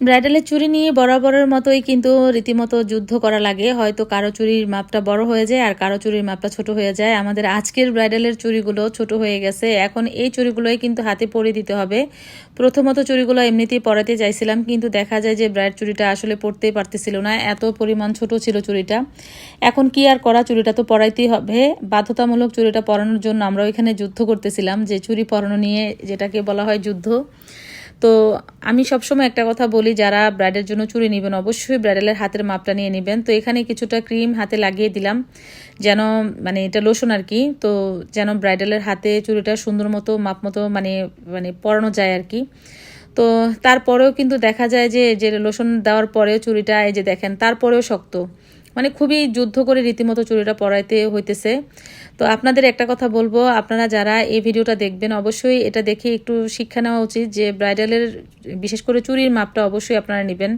ব্রাইডালের চুরি নিয়ে বরাবরের মতোই কিন্তু রীতিমতো যুদ্ধ করা লাগে। হয়তো কারও চুরির মাপটা বড় হয়ে যায় আর কারও চুরির মাপটা ছোট হয়ে যায়। আমাদের আজকের ব্রাইডালের চুরিগুলো ছোট হয়ে গেছে। এখন এই চুরিগুলোই কিন্তু হাতে পরিয়ে দিতে হবে। প্রথমত চুরিগুলো এমনিতেই পরাতে চাইছিলাম, কিন্তু দেখা যায় যে ব্রাইড চুরিটা আসলে পরতেই পারতেছিল না। এত পরিমাণ ছোট ছিল চুরিটা। এখন কি আর করা? চুরিটা তো পরাইতেই হবে। বাধ্যতামূলক চুরিটা পরানোর জন্য আমরা ওইখানে যুদ্ধ করতেছিলাম, যে চুরি পরানো নিয়ে যেটাকে বলা হয় যুদ্ধ। তো আমি সবসময় একটা কথা বলি, যারা ব্রাইডের জন্য চুড়ি নেবেন, অবশ্যই ব্রাইডালের হাতের মাপটা নিয়ে নেবেন। তো এখানে কিছুটা ক্রিম হাতে লাগিয়ে দিলাম, যেন মানে এটা লোশন আর কি, তো যেন ব্রাইডালের হাতে চুড়িটা সুন্দর মতো, মাপ মতো মানে মানে পরানো যায় আর কি। তো তারপরেও কিন্তু দেখা যায় যে যে লোশন দেওয়ার পরেও চুড়িটা, এই যে দেখেন, তারপরেও শক্ত। মানে খুবই যুদ্ধ করে রীতিমতো চুরিটা পরাইতে হইতেছে। তো আপনাদের একটা কথা বলব, আপনারা যারা এই ভিডিওটা দেখবেন, অবশ্যই এটা দেখে একটু শিক্ষা নেওয়া উচিত যে ব্রাইডালের বিশেষ করে চুরির মাপটা অবশ্যই আপনারা নেবেন।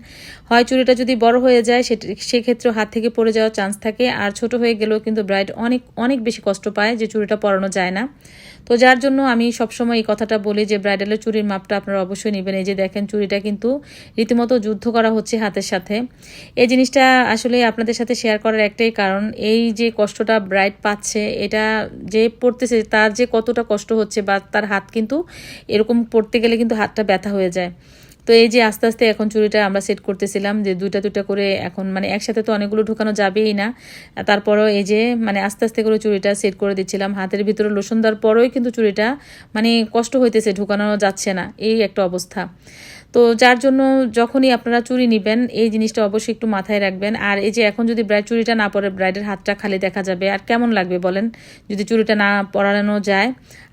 হয় চুরিটা যদি বড় হয়ে যায় সেক্ষেত্রে হাত থেকে পড়ে যাওয়ার চান্স থাকে। আর ছোট হয়ে গেলেও কিন্তু ব্রাইড অনেক অনেক বেশি কষ্ট পায় যে চুরিটা পরানো যায় না। তো যার জন্য আমি সবসময় এই কথাটা বলি যে ব্রাইডালের চুরির মাপটা আপনারা অবশ্যই নেবেন। এই যে দেখেন, চুরিটা কিন্তু রীতিমতো যুদ্ধ করা হচ্ছে হাতের সাথে। এই জিনিসটা আসলে আপনাদের সাথে শেয়ার করার একটাই কারণ, এই যে কষ্টটা ব্রাইড পাচ্ছে, এটা যে পড়তেছে, তার যে কতটা কষ্ট হচ্ছে বা তার হাত কিন্তু এরকম পড়তে গেলে কিন্তু হাতটা ব্যথা হয়ে যায়। তো এই যে আস্তে আস্তে এখন চুড়িটা আমরা সেট করতেছিলাম যে দুইটা দুইটা করে এখন মানে একসাথে তো অনেকগুলো ঢোকানো যাবেই না। তারপরও এই যে মানে আস্তে আস্তে করে চুড়িটা সেট করে দিচ্ছিলাম। হাতের ভিতরে লোসন দেওয়ার পরেও কিন্তু চুড়িটা মানে কষ্ট হইতেছে, ঢুকানো যাচ্ছে না। এই একটা অবস্থা। তো যার জন্য যখনই আপনারা চুরি নেবেন, এই জিনিসটা অবশ্যই একটু মাথায় রাখবেন। আর এই যে এখন যদি ব্রাইড চুরিটা না পরে ব্রাইডের হাতটা খালি দেখা যাবে, আর কেমন লাগবে বলেন? যদি চুরিটা না পরানো যায়।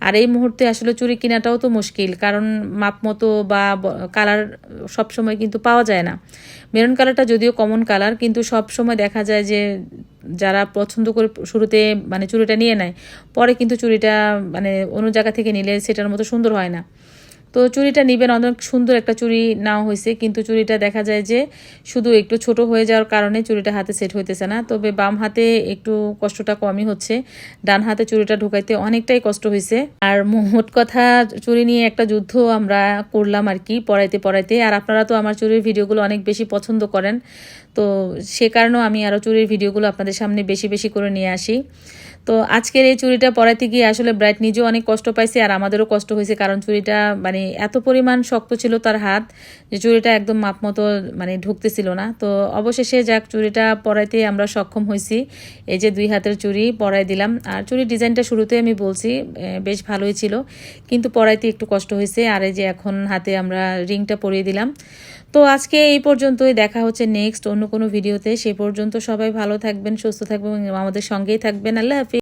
আর এই মুহূর্তে আসলে চুরি কেনাটাও তো মুশকিল, কারণ মাপ মতো বা কালার সবসময় কিন্তু পাওয়া যায় না। মেরুন কালারটা যদিও কমন কালার কিন্তু সব সময় দেখা যায় যে যারা পছন্দ করে শুরুতে মানে চুরিটা নিয়ে নেয়, পরে কিন্তু চুরিটা মানে অন্য জায়গা থেকে নিলে সেটার মতো সুন্দর হয় না। তো চুড়িটা নিবেন, অনেক সুন্দর একটা চুড়ি নেওয়া হয়েছে, কিন্তু চুড়িটা দেখা যায় যে শুধু একটু ছোট হয়ে যাওয়ার কারণে চুড়িটা হাতে সেট হইতেছে না। তবে বাম হাতে একটু কষ্টটা কমই হচ্ছে। ডান হাতে চুড়িটা ঢুকাইতে অনেকটাই কষ্ট হয়েছে আর মোট কথা, চুড়ি নিয়ে একটা যুদ্ধ আমরা করলাম আর কি পড়াইতে পড়াইতে। আর আপনারা তো আমার চুরির ভিডিওগুলো অনেক বেশি পছন্দ করেন। তো সে কারণেও আমি আরও চুরির ভিডিওগুলো আপনাদের সামনে বেশি বেশি করে নিয়ে আসি। তো আজকের এই চুরিটা পরাইতে গিয়ে আসলে ব্রাইট নিজেও অনেক কষ্ট পাইছে, আর আমাদেরও কষ্ট হয়েছে কারণ চুরিটা মানে এত পরিমাণ শক্ত ছিল তার হাত যে চুরিটা একদম মাপ মতো মানে ঢুকতেছিল না। তো অবশেষে যাক চুরিটা পরাইতে আমরা সক্ষম হয়েছি। এই যে দুই হাতের চুরি পরাই দিলাম। আর চুরির ডিজাইনটা শুরুতে আমি বলছি বেশ ভালোই ছিল। কিন্তু পরাইতে একটু কষ্ট হয়েছে। আর এই যে এখন হাতে আমরা রিংটা পরিয়ে দিলাম। তো আজকে এই পর্যন্তই। দেখা হচ্ছে নেক্সট অন্য কোনো ভিডিওতে। সে পর্যন্ত সবাই ভালো থাকবেন, সুস্থ থাকবেন আমাদের সঙ্গেই থাকবেন। আল্লাহ হাফিজ।